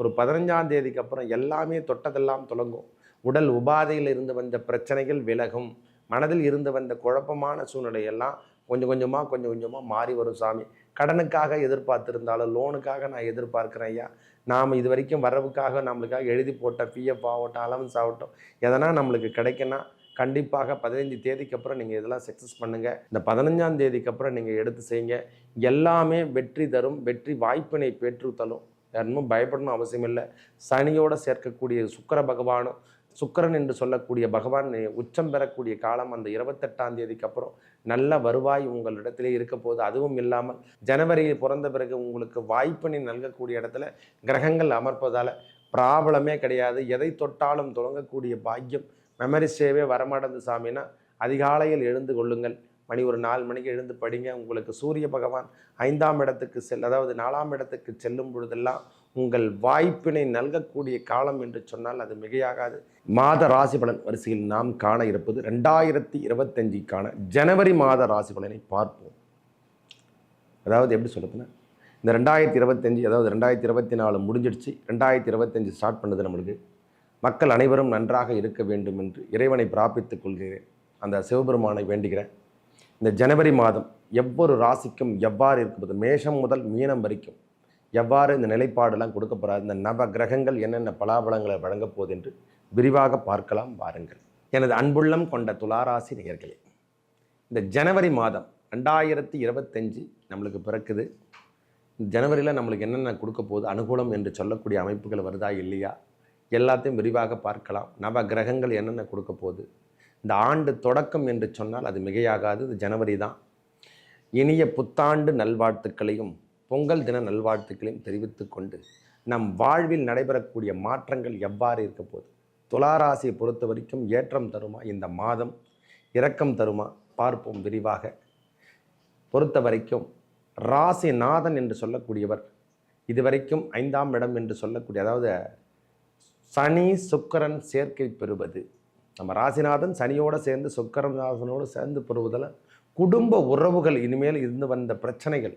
ஒரு பதினஞ்சாம் தேதிக்கு அப்புறம் எல்லாமே தொட்டதெல்லாம் தொடங்கும். உடல் உபாதையில் இருந்து வந்த பிரச்சனைகள் விலகும். மனதில் இருந்து வந்த குழப்பமான சூழ்நிலையெல்லாம் கொஞ்சம் கொஞ்சமாக கொஞ்சம் கொஞ்சமாக மாறி வரும் சாமி. கடனுக்காக எதிர்பார்த்துருந்தாலும் லோனுக்காக நான் எதிர்பார்க்குறேன் ஐயா. நாம் இது வரைக்கும் வரவுக்காக நம்மளுக்காக எழுதி போட்ட பிஎஃப் ஆகட்டும் அலவன்ஸ் ஆகட்டும் எதனா நம்மளுக்கு கிடைக்குன்னா கண்டிப்பாக பதினஞ்சு தேதிக்கு அப்புறம் நீங்கள் இதெல்லாம் சக்ஸஸ் பண்ணுங்கள் இந்த பதினஞ்சாம் தேதிக்கு அப்புறம் நீங்கள் எடுத்து செய்யுங்க. எல்லாமே வெற்றி தரும் வெற்றி வாய்ப்பினை பெற்று தரும் யாரும் பயப்படணும் அவசியம் இல்லை. சனியோடு சேர்க்கக்கூடிய சுக்கிர பகவானும் சுக்கரன் என்று சொல்லக்கூடிய பகவான் உச்சம் பெறக்கூடிய காலம் அந்த இருபத்தெட்டாம் தேதிக்கு அப்புறம் நல்ல வருவாய் உங்களிடத்திலே இருக்க போது அதுவும் இல்லாமல் ஜனவரியில் பிறந்த பிறகு உங்களுக்கு வாய்ப்பினை நல்கக்கூடிய இடத்துல கிரகங்கள் அமர்ப்பதால் ப்ராப்ளமே கிடையாது. எதை தொட்டாலும் தொடங்கக்கூடிய பாக்கியம் மெமரி சேவே வரமாட்டேது சாமின்னா அதிகாலையில் எழுந்து கொள்ளுங்கள். மணி ஒரு நாலு மணிக்கு எழுந்து படிங்க. உங்களுக்கு சூரிய பகவான் ஐந்தாம் இடத்துக்கு செல் அதாவது நாலாம் இடத்துக்கு செல்லும் பொழுதெல்லாம் உங்கள் வாய்ப்பினை நல்கக்கூடிய காலம் என்று சொன்னால் அது மிகையாகாது. மாத ராசி பலன் வரிசையில் நாம் காண இருப்பது ரெண்டாயிரத்தி இருபத்தஞ்சிக்கான ஜனவரி மாத ராசி பலனை பார்ப்போம். அதாவது எப்படி சொல்லுதுன்னா இந்த ரெண்டாயிரத்தி இருபத்தஞ்சி அதாவது ரெண்டாயிரத்தி இருபத்தி நாலு முடிஞ்சிடுச்சு. ரெண்டாயிரத்தி இருபத்தஞ்சி ஸ்டார்ட் பண்ணுது நம்மளுக்கு. மக்கள் அனைவரும் நன்றாக இருக்க வேண்டும் என்று இறைவனை பிரார்த்தித்துக் கொள்கிறேன். அந்த சிவபெருமானை வேண்டுகிறேன். இந்த ஜனவரி மாதம் எவ்வொரு ராசிக்கும் எவ்வாறு இருக்கப்போது மேஷம் முதல் மீனம் வரைக்கும் எவ்வாறு இந்த நிலைப்பாடெல்லாம் கொடுக்க போகிறார் இந்த நவ கிரகங்கள் என்னென்ன பலாபலங்களை வழங்கப் போகுது என்று விரிவாக பார்க்கலாம் வாருங்கள். எனது அன்புள்ளம் கொண்ட துளாராசி நேர்களே இந்த ஜனவரி மாதம் ரெண்டாயிரத்தி இருபத்தஞ்சு நம்மளுக்கு பிறக்குது. ஜனவரியில் நம்மளுக்கு என்னென்ன கொடுக்க போகுது அனுகூலம் என்று சொல்லக்கூடிய அமைப்புகள் வருதா இல்லையா? எல்லாத்தையும் விரிவாக பார்க்கலாம். நவ கிரகங்கள் என்னென்ன கொடுக்க போகுது? இந்த ஆண்டு தொடக்கம் என்று சொன்னால் அது மிகையாகாது இது ஜனவரி தான். இனிய புத்தாண்டு நல்வாழ்த்துக்களையும் பொங்கல் தின நல்வாழ்த்துக்களையும் தெரிவித்து கொண்டு நம் வாழ்வில் நடைபெறக்கூடிய மாற்றங்கள் எவ்வாறு இருக்க போகுது துளாராசியை பொறுத்த வரைக்கும் ஏற்றம் தருமா? இந்த மாதம் இரக்கம் தருமா? பார்ப்போம் விரிவாக. பொறுத்த வரைக்கும் ராசிநாதன் என்று சொல்லக்கூடியவர் இதுவரைக்கும் ஐந்தாம் இடம் என்று சொல்லக்கூடிய அதாவது சனி சுக்கரன் சேர்க்கை பெறுவது நம்ம ராசிநாதன் சனியோடு சேர்ந்து சுக்கரநாதனோடு சேர்ந்து பெறுவதில் குடும்ப உறவுகள் இனிமேல் இருந்து வந்த பிரச்சனைகள்.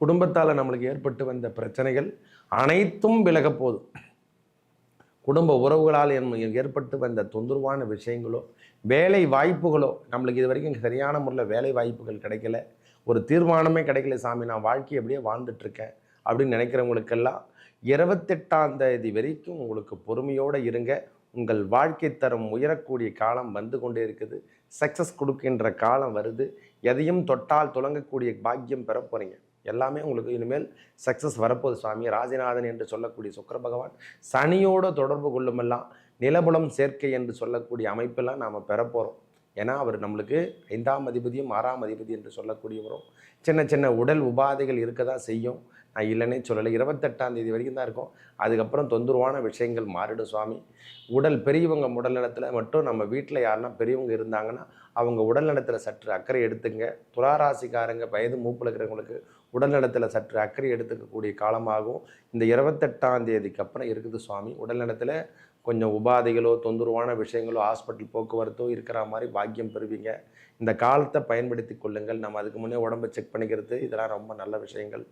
குடும்பத்தால் நம்மளுக்கு ஏற்பட்டு வந்த பிரச்சனைகள் அனைத்தும் விலகப் போதும் குடும்ப உறவுகளால் என் ஏற்பட்டு வந்த தொந்தரவான விஷயங்களோ வேலை வாய்ப்புகளோ நம்மளுக்கு இது வரைக்கும் சரியான முறையில் வேலை வாய்ப்புகள் கிடைக்கல. ஒரு தீர்மானமே கிடைக்கல சாமி நான் வாழ்க்கையை அப்படியே வாழ்ந்துட்டுருக்கேன் அப்படின்னு நினைக்கிறவங்களுக்கெல்லாம் இருபத்தெட்டாம் தேதி வரைக்கும் உங்களுக்கு பொறுமையோடு இருங்க. உங்கள் வாழ்க்கை தரம் உயரக்கூடிய காலம் வந்து கொண்டே இருக்குது. சக்ஸஸ் கொடுக்கின்ற காலம் வருது. எதையும் தொட்டால் துளங்கக்கூடிய பாக்கியம் பெற போகிறீங்க எல்லாமே உங்களுக்கு இனிமேல் சக்ஸஸ் வரப்போகுது சுவாமி. ராஜநாதன் என்று சொல்லக்கூடிய சுக்கர பகவான் சனியோட தொடர்பு கொள்ளுமெல்லாம் நிலபுலம் சேர்க்கை என்று சொல்லக்கூடிய அமைப்பெல்லாம் நாம் பெற போகிறோம் ஏன்னா அவர் நம்மளுக்கு ஐந்தாம் அதிபதியும் ஆறாம் அதிபதி என்று சொல்லக்கூடியவரும். சின்ன சின்ன உடல் உபாதைகள் இருக்க தான் செய்யும். நான் இல்லைன்னே சொல்லலை. இருபத்தெட்டாம் தேதி வரைக்கும் தான் இருக்கும். அதுக்கப்புறம் தொந்தரவான விஷயங்கள் மாறிடும் சுவாமி. உடல் பெரியவங்க உடல் நலத்தில் மட்டும் நம்ம வீட்டில் யாருன்னா பெரியவங்க இருந்தாங்கன்னா அவங்க உடல் நலத்தில் சற்று அக்கறை எடுத்துங்க. துளாராசிக்காரங்க வயது மூப்பில் இருக்கிறவங்களுக்கு உடல் நலத்தில் சற்று அக்கறை எடுத்துக்கக்கூடிய காலமாகும். இந்த இருபத்தெட்டாம் தேதிக்கு அப்புறம் இருக்குது சுவாமி. உடல் நலத்தில் கொஞ்சம் உபாதைகளோ தொந்தரவான விஷயங்களோ ஹாஸ்பிட்டல் போக்குவரத்தோ இருக்கிற மாதிரி பாக்கியம் பெறுவீங்க. இந்த காலத்தை பயன்படுத்தி கொள்ளுங்கள். நம்ம அதுக்கு முன்னே உடம்பை செக் பண்ணிக்கிறது இதெல்லாம் ரொம்ப நல்ல விஷயங்கள்.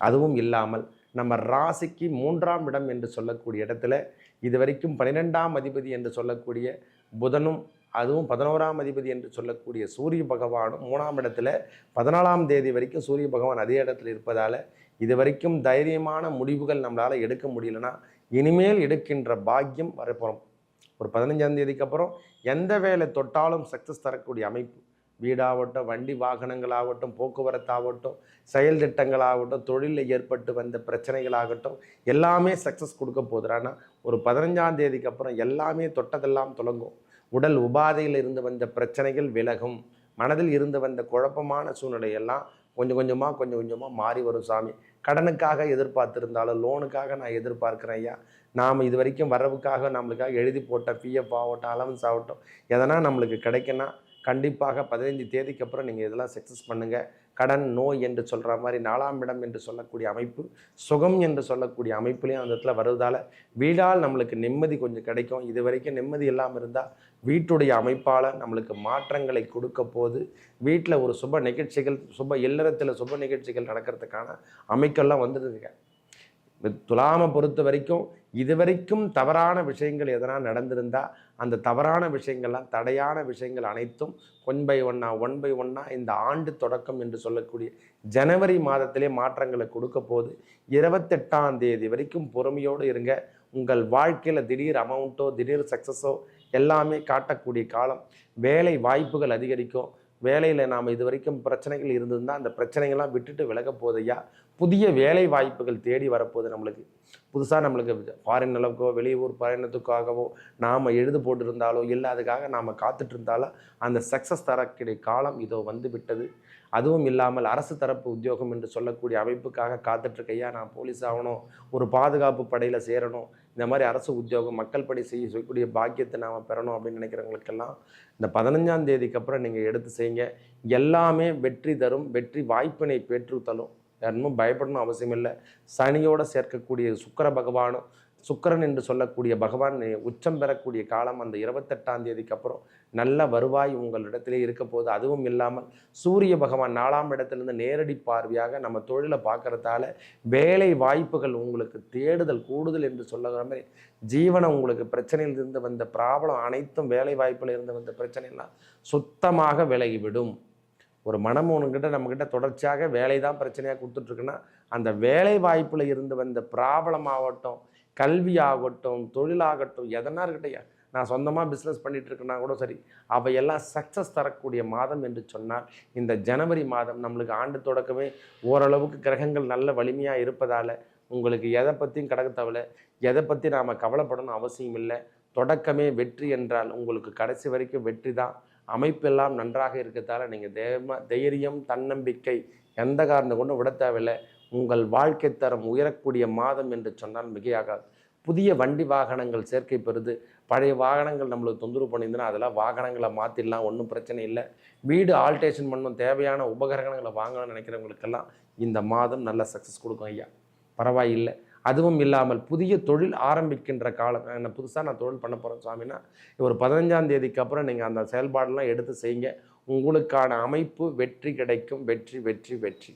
அதுவும் இல்லாமல் நம்ம ராசிக்கு மூன்றாம் இடம் என்று சொல்லக்கூடிய இடத்துல இது வரைக்கும் பன்னிரெண்டாம் அதிபதி என்று சொல்லக்கூடிய புதனும் அதுவும் பதினோராம் அதிபதி என்று சொல்லக்கூடிய சூரிய பகவானும் மூணாம் இடத்துல பதினாலாம் தேதி வரைக்கும் சூரிய பகவான் அதே இடத்துல இருப்பதால் இது வரைக்கும் தைரியமான முடிவுகள் நம்மளால் எடுக்க முடியலன்னா இனிமேல் எடுக்கின்ற பாக்கியம் வரப்போகிறோம் ஒரு பதினஞ்சாம் தேதிக்கு அப்புறம் எந்த வேலை தொட்டாலும் சக்ஸஸ் தரக்கூடிய அமைப்பு. வீடாகட்டும் வண்டி வாகனங்களாகட்டும் போக்குவரத்தாகட்டும் செயல் திட்டங்களாகட்டும் தொழிலில் ஏற்பட்டு வந்த பிரச்சனைகளாகட்டும் எல்லாமே சக்ஸஸ் கொடுக்க போகுது. ஆனால் ஒரு பதினஞ்சாம் தேதிக்கு அப்புறம் எல்லாமே தொட்டதெல்லாம் தொடங்கும் உடல் உபாதையில் இருந்து வந்த பிரச்சனைகள் விலகும். மனதில் இருந்து வந்த குழப்பமான சூழ்நிலையெல்லாம் கொஞ்சம் கொஞ்சமாக கொஞ்சம் கொஞ்சமாக மாறி வரும் சாமி. கடனுக்காக எதிர்பார்த்துருந்தாலும் லோனுக்காக நான் எதிர்பார்க்குறேன் ஐயா. நாம் இது வரைக்கும் வரவுக்காக நம்மளுக்காக எழுதி போட்ட பிஎஃப் ஆகட்டும் அலவன்ஸ் ஆகட்டும் எதனா நம்மளுக்கு கிடைக்குன்னா கண்டிப்பாக பதினைஞ்சு தேதிக்கு அப்புறம் நீங்கள் இதெல்லாம் சக்ஸஸ் பண்ணுங்கள் கடன் நோய் என்று சொல்கிற மாதிரி நாலாம் இடம் என்று சொல்லக்கூடிய அமைப்பு சுகம் என்று சொல்லக்கூடிய அமைப்புலேயும் அந்த இடத்துல வருவதால் வீடால் நம்மளுக்கு நிம்மதி கொஞ்சம் கிடைக்கும். இது வரைக்கும் நிம்மதி இல்லாமல் இருந்தால் வீட்டுடைய அமைப்பால் நம்மளுக்கு மாற்றங்களை கொடுக்க போது வீட்டில் ஒரு சுப நிகழ்ச்சிகள் சுப இல்லறத்தில் சுப நிகழ்ச்சிகள் நடக்கிறதுக்கான அமைக்கெல்லாம் வந்துருதுங்க துலாமை பொறுத்த வரைக்கும் இது வரைக்கும் தவறான விஷயங்கள் எதனா நடந்திருந்தா அந்த தவறான விஷயங்கள்லாம் தடையான விஷயங்கள் அனைத்தும் ஒன் பை ஒன்னா ஒன் பை ஒன்னா இந்த ஆண்டு தொடக்கம் என்று சொல்லக்கூடிய ஜனவரி மாதத்திலே மாற்றங்களை கொடுக்க போது இருபத்தெட்டாம் தேதி வரைக்கும் பொறுமையோடு இருங்க. உங்கள் வாழ்க்கையில் திடீர் அமௌண்ட்டோ திடீர் சக்ஸஸோ எல்லாமே காட்டக்கூடிய காலம். வேலை வாய்ப்புகள் அதிகரிக்கும். வேலையில் நாம் இது வரைக்கும் பிரச்சனைகள் இருந்திருந்தா அந்த பிரச்சனைகள்லாம் விட்டுட்டு விலக போதையா புதிய வேலை வாய்ப்புகள் தேடி வரப்போகுது நம்மளுக்கு. புதுசாக நம்மளுக்கு ஃபாரின் அளவுக்கோ வெளியூர் பயணத்துக்காகவோ நாம் எழுது போட்டிருந்தாலோ இல்லை அதுக்காக நாம் காத்துட்டுருந்தாலோ அந்த சக்ஸஸ் தரக்கூடிய காலம் இதோ வந்து விட்டது. அதுவும் இல்லாமல் அரசு தரப்பு உத்தியோகம் என்று சொல்லக்கூடிய அமைப்புக்காக காத்துட்ருக்கையா நான் போலீஸ் ஆகணும் ஒரு பாதுகாப்பு படையில் சேரணும் இந்த மாதிரி அரசு உத்தியோகம் மக்கள் பணி செய்ய செய்யக்கூடிய பாக்கியத்தை நாம் பெறணும் அப்படின்னு நினைக்கிறவங்களுக்கெல்லாம் இந்த பதினஞ்சாம் தேதிக்கு அப்புறம் நீங்கள் எடுத்து செய்யுங்க. எல்லாமே வெற்றி தரும் வெற்றி வாய்ப்பினை பெற்று தரும் யாருமே பயப்படணும் அவசியம் இல்லை சனியோடு சேர்க்கக்கூடிய சுக்கர பகவானும் சுக்கரன் என்று சொல்லக்கூடிய பகவான் உச்சம் பெறக்கூடிய காலம் அந்த இருபத்தெட்டாம் தேதிக்கு அப்புறம் நல்ல வருவாய் உங்களிடத்திலே இருக்க போது அதுவும் இல்லாமல் சூரிய பகவான் நாலாம் இடத்திலிருந்து நேரடி பார்வையாக நம்ம தொழிலை பார்க்கறதால வேலை வாய்ப்புகள் உங்களுக்கு தேடுதல் கூடுதல் என்று சொல்லுகிற மாதிரி ஜீவனம் உங்களுக்கு பிரச்சனையில் இருந்து வந்த ப்ராப்ளம் அனைத்தும் வேலை வாய்ப்பில் இருந்து வந்த பிரச்சனைலாம் சுத்தமாக விலகிவிடும். ஒரு மனம் உனக்கிட்ட நம்மக்கிட்ட தொடர்ச்சியாக வேலை தான் பிரச்சனையாக கொடுத்துட்ருக்குன்னா அந்த வேலை வாய்ப்பில் இருந்து வந்த ப்ராப்ளம் ஆகட்டும் கல்வியாகட்டும் தொழிலாகட்டும் எதனா இருக்கட்டையா நான் சொந்தமாக பிஸ்னஸ் பண்ணிட்டு இருக்கேன்னா கூட சரி அவையெல்லாம் சக்ஸஸ் தரக்கூடிய மாதம் என்று சொன்னால் இந்த ஜனவரி மாதம் நம்மளுக்கு ஆண்டு தொடக்கமே ஓரளவுக்கு கிரகங்கள் நல்ல வலிமையாக இருப்பதால் உங்களுக்கு எதை பற்றியும் கடக்க தவலை எதை பற்றி நாம் கவலைப்படணும் அவசியம் இல்லை. தொடக்கமே வெற்றி என்றால் உங்களுக்கு கடைசி வரைக்கும் வெற்றி தான். அமைப்பெல்லாம் நன்றாக இருக்கிறதால நீங்கள் தைரியம் தன்னம்பிக்கை எந்த காரணம் கொண்டும் விட தேவையில்லை. உங்கள் வாழ்க்கை தரம் உயரக்கூடிய மாதம் என்று சொன்னால் மிகையாகாது. புதிய வண்டி வாகனங்கள் சேர்க்கை பெறுது. பழைய வாகனங்கள் நம்மளுக்கு தொந்தரவு பண்ணியிருந்தனா அதெல்லாம் வாகனங்களை மாற்றிடலாம் ஒன்றும் பிரச்சனை இல்லை. வீடு ஆல்டேஷன் பண்ணும் தேவையான உபகரணங்களை வாங்கணும்னு நினைக்கிறவங்களுக்கெல்லாம் இந்த மாதம் நல்ல சக்ஸஸ் கொடுக்கும் ஐயா. பரவாயில்லை. அதுவும் இல்லாமல் புதிய தொழில் ஆரம்பிக்கின்ற காலம் என்ன புதுசாக நான் தொழில் பண்ண போகிறேன் சுவாமின்னா ஒரு பதினஞ்சாம் தேதிக்கு அப்புறம் நீங்கள் அந்த செயல்பாடெல்லாம் எடுத்து செய்யுங்க. உங்களுக்கான அமைப்பு வெற்றி கிடைக்கும். வெற்றி வெற்றி வெற்றி.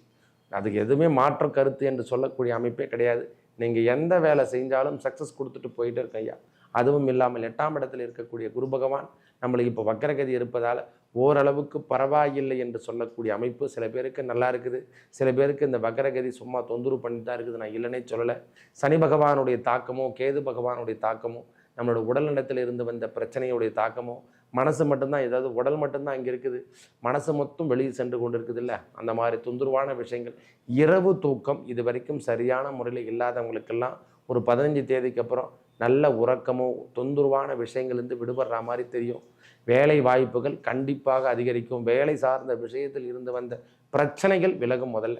அதுக்கு எதுவுமே மாற்று கருத்து என்று சொல்லக்கூடிய அமைப்பே கிடையாது. நீங்கள் எந்த வேலை செஞ்சாலும் சக்ஸஸ் கொடுத்துட்டு போயிட்டு இருக்க ஐயா. அதுவும் இல்லாமல் எட்டாம் இடத்தில் இருக்கக்கூடிய குரு பகவான் நம்மளுக்கு இப்போ வக்கரகதி இருப்பதால் ஓரளவுக்கு பரவாயில்லை என்று சொல்லக்கூடிய அமைப்பு சில பேருக்கு நல்லா இருக்குது. சில பேருக்கு இந்த வக்கரகதி சும்மா தொந்தரவு பண்ணி தான் இருக்குது. நான் இல்லைன்னே சொல்லலை. சனி பகவானுடைய தாக்கமோ கேது பகவானுடைய தாக்கமோ நம்மளோட உடல்நலத்தில் இருந்து வந்த பிரச்சனையுடைய தாக்கமோ மனசு மட்டும்தான் ஏதாவது உடல் மட்டும்தான் அங்கே இருக்குது. மனசு மொத்தம் வெளியே சென்று கொண்டு இருக்குது இல்லை அந்த மாதிரி தொந்தரவான விஷயங்கள். இரவு தூக்கம் இது வரைக்கும் சரியான முறையில் இல்லாதவங்களுக்கெல்லாம் ஒரு பதினஞ்சு தேதிக்கு அப்புறம் நல்ல உறக்கமோ தொந்தரவான விஷயங்கள்லேருந்து விடுபடுற மாதிரி தெரியும். வேலை வாய்ப்புகள் கண்டிப்பாக அதிகரிக்கும். வேலை சார்ந்த விஷயத்தில் இருந்து வந்த பிரச்சனைகள் விலகும் முதல்ல.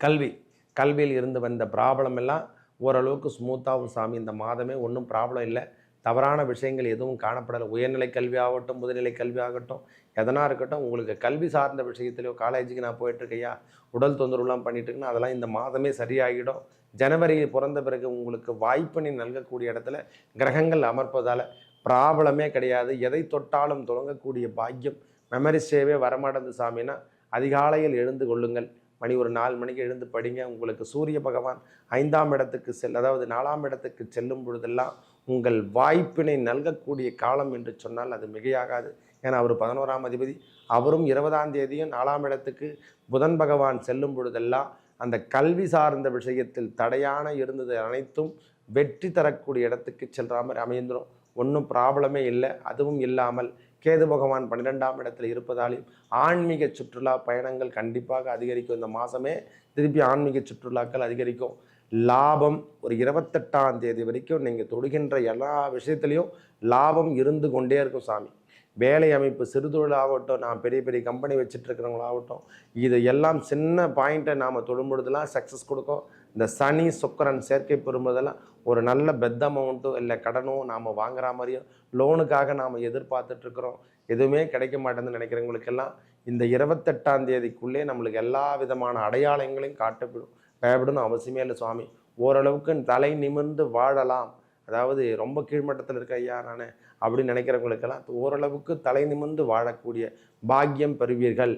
கல்வி. கல்வியில் இருந்து வந்த ப்ராப்ளம் எல்லாம் ஓரளவுக்கு ஸ்மூத்தாகவும் சாமி. இந்த மாதமே ஒன்றும் ப்ராப்ளம் இல்லை. தவறான விஷயங்கள் எதுவும் காணப்படலை. உயர்நிலை கல்வி ஆகட்டும் முதுநிலை கல்வி ஆகட்டும் எதனா இருக்கட்டும் உங்களுக்கு கல்வி சார்ந்த விஷயத்துலையோ காலேஜுக்கு நான் போயிட்டுருக்கையா உடல் தொந்தரவுலாம் பண்ணிட்டுருக்குன்னா அதெல்லாம் இந்த மாதமே சரியாகிடும் ஜனவரி பிறந்த பிறகு உங்களுக்கு வாய்ப்பினை நல்கக்கூடிய இடத்துல கிரகங்கள் அமர்ப்பதால் ப்ராப்ளமே கிடையாது. எதை தொட்டாலும் தொடங்கக்கூடிய பாக்கியம் மெமரி சேவே வரமாட்டேது சாமின்னா அதிகாலையில் எழுந்து கொள்ளுங்கள். மணி ஒரு நாலு மணிக்கு எழுந்து படிங்க. உங்களுக்கு சூரிய பகவான் ஐந்தாம் இடத்துக்கு செல் அதாவது நாலாம் இடத்துக்கு செல்லும் பொழுதெல்லாம் உங்கள் வாய்ப்பினை நல்கக்கூடிய காலம் என்று சொன்னால் அது மிகையாகாது. ஏன்னா அவர் பதினோராம் அதிபதி. அவரும் இருபதாம் தேதியும் நாலாம் இடத்துக்கு புதன் பகவான் செல்லும் பொழுதெல்லாம் அந்த கல்வி சார்ந்த விஷயத்தில் தடையான இருந்தது அனைத்தும் வெற்றி தரக்கூடிய இடத்துக்கு செல்ற மாதிரி அமைந்துடும் ஒன்றும் ப்ராப்ளமே இல்லை. அதுவும் இல்லாமல் கேது பகவான் பன்னிரெண்டாம் இடத்துல இருப்பதாலையும் ஆன்மீக சுற்றுலா பயணங்கள் கண்டிப்பாக அதிகரிக்கும். இந்த மாதமே திருப்பி ஆன்மீக சுற்றுலாக்கள் அதிகரிக்கும். லாபம் ஒரு இருபத்தெட்டாம் தேதி வரைக்கும் நீங்கள் தொடுகின்ற எல்லா விஷயத்துலையும் லாபம் இருந்து கொண்டே இருக்கும் சாமி. வேலை அமைப்பு சிறுதொழிலாகட்டும் நான் பெரிய பெரிய கம்பெனி வச்சுட்ருக்கிறவங்களாகட்டும் இது எல்லாம் சின்ன பாயிண்ட்டை நாம் தொடும்பொழுதெல்லாம் சக்ஸஸ் கொடுக்கும். இந்த சனி சுக்கரன் சேர்க்கை பெறும்போதெல்லாம் ஒரு நல்ல பெத் அமௌண்ட்டோ இல்லை கடனோ நாம் வாங்குற மாதிரியோ லோனுக்காக நாம் எதிர்பார்த்துட்ருக்குறோம் எதுவுமே கிடைக்க மாட்டேன்னு நினைக்கிறவங்களுக்கெல்லாம் இந்த இருபத்தெட்டாம் தேதிக்குள்ளே நம்மளுக்கு எல்லா விதமான அடையாளங்களையும் காட்டப்படும். பயப்படணும் அவசியமே இல்லை சுவாமி. ஓரளவுக்கு தலை நிமிர்ந்து வாழலாம். அதாவது ரொம்ப கீழ்மட்டத்தில் இருக்க ஐயா நான் அப்படின்னு நினைக்கிறவங்களுக்கெல்லாம் ஓரளவுக்கு தலை நிமிர்ந்து வாழக்கூடிய பாக்கியம் பெறுவீர்கள்.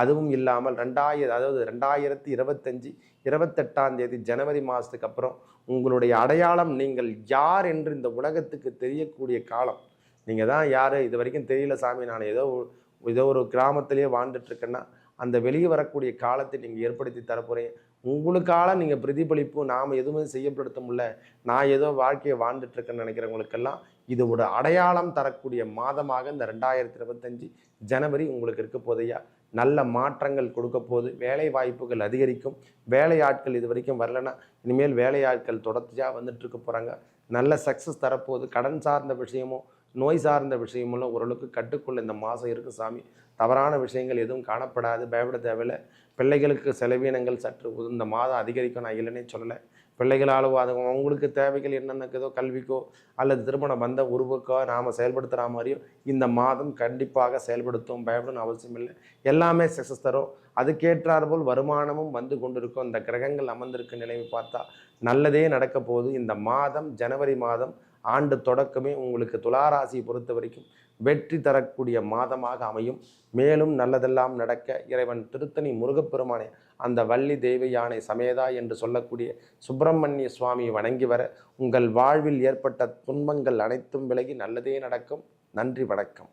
அதுவும் இல்லாமல் ரெண்டாயிரம் அதாவது ரெண்டாயிரத்தி இருபத்தஞ்சி இருபத்தெட்டாம் தேதி ஜனவரி மாதத்துக்கு அப்புறம் உங்களுடைய அடையாளம் நீங்கள் யார் என்று இந்த உலகத்துக்கு தெரியக்கூடிய காலம். நீங்கள் தான் யார்? இது வரைக்கும் தெரியல சாமி. நான் ஏதோ ஏதோ ஒரு கிராமத்திலேயே வாழ்ந்துட்டுருக்கேன்னா அந்த வெளியே வரக்கூடிய காலத்தை நீங்கள் ஏற்படுத்தி தரப்போகிறீங்க உங்களுக்கால நீங்கள் பிரதிபலிப்பு நாம் எதுவுமே செய்யப்படுத்த முடியல. நான் ஏதோ வாழ்க்கையை வாழ்ந்துட்டுருக்கேன்னு நினைக்கிறவங்களுக்கெல்லாம் இது ஒரு அடையாளம் தரக்கூடிய மாதமாக இந்த ரெண்டாயிரத்தி இருபத்தஞ்சி ஜனவரி உங்களுக்கு இருக்க போதையா நல்ல மாற்றங்கள் கொடுக்க போகுது. வேலை வாய்ப்புகள் அதிகரிக்கும். வேலையாட்கள் இது வரைக்கும் வரலன்னா இனிமேல் வேலையாட்கள் தொடர்ச்சியாக வந்துட்டு இருக்க போகிறாங்க நல்ல சக்ஸஸ் தரப்போகுது. கடன் சார்ந்த விஷயமும் நோய் சார்ந்த விஷயமெல்லாம் ஓரளவுக்கு கட்டுக்குள்ள இந்த மாதம் இருக்குது சாமி. தவறான விஷயங்கள் எதுவும் காணப்படாது. பயப்பட தேவையில்லை. பிள்ளைகளுக்கு செலவீனங்கள் சற்று இந்த மாதம் அதிகரிக்கும் நான் இல்லைன்னே சொல்லலை. பிள்ளைகளால் அது அவங்களுக்கு தேவைகள் என்னென்னக்குதோ கல்விக்கோ அல்லது திருமண பந்த உருவுக்கோ நாம் செயல்படுத்துகிற மாதிரியோ இந்த மாதம் கண்டிப்பாக செயல்படுத்தும் பயப்படணும் அவசியம் இல்லை. எல்லாமே சக்ஸஸ் தரும் அதுக்கேற்றாற்போல் வருமானமும் வந்து கொண்டிருக்கும். இந்த கிரகங்கள் அமர்ந்திருக்க நிலைமை பார்த்தா நல்லதே நடக்க போகுது. இந்த மாதம் ஜனவரி மாதம் ஆண்டு தொடக்கமே உங்களுக்கு துளாராசியை பொறுத்த வரைக்கும் வெற்றி தரக்கூடிய மாதமாக அமையும். மேலும் நல்லதெல்லாம் நடக்க இறைவன் திருத்தணி முருகப்பெருமானே அந்த வள்ளி தெய்வ யானை சமேதா என்று சொல்லக்கூடிய சுப்பிரமணிய சுவாமியை வணங்கி வர உங்கள் வாழ்வில் ஏற்பட்ட துன்பங்கள் அனைத்தும் விலகி நல்லதே நடக்கும். நன்றி வணக்கம்.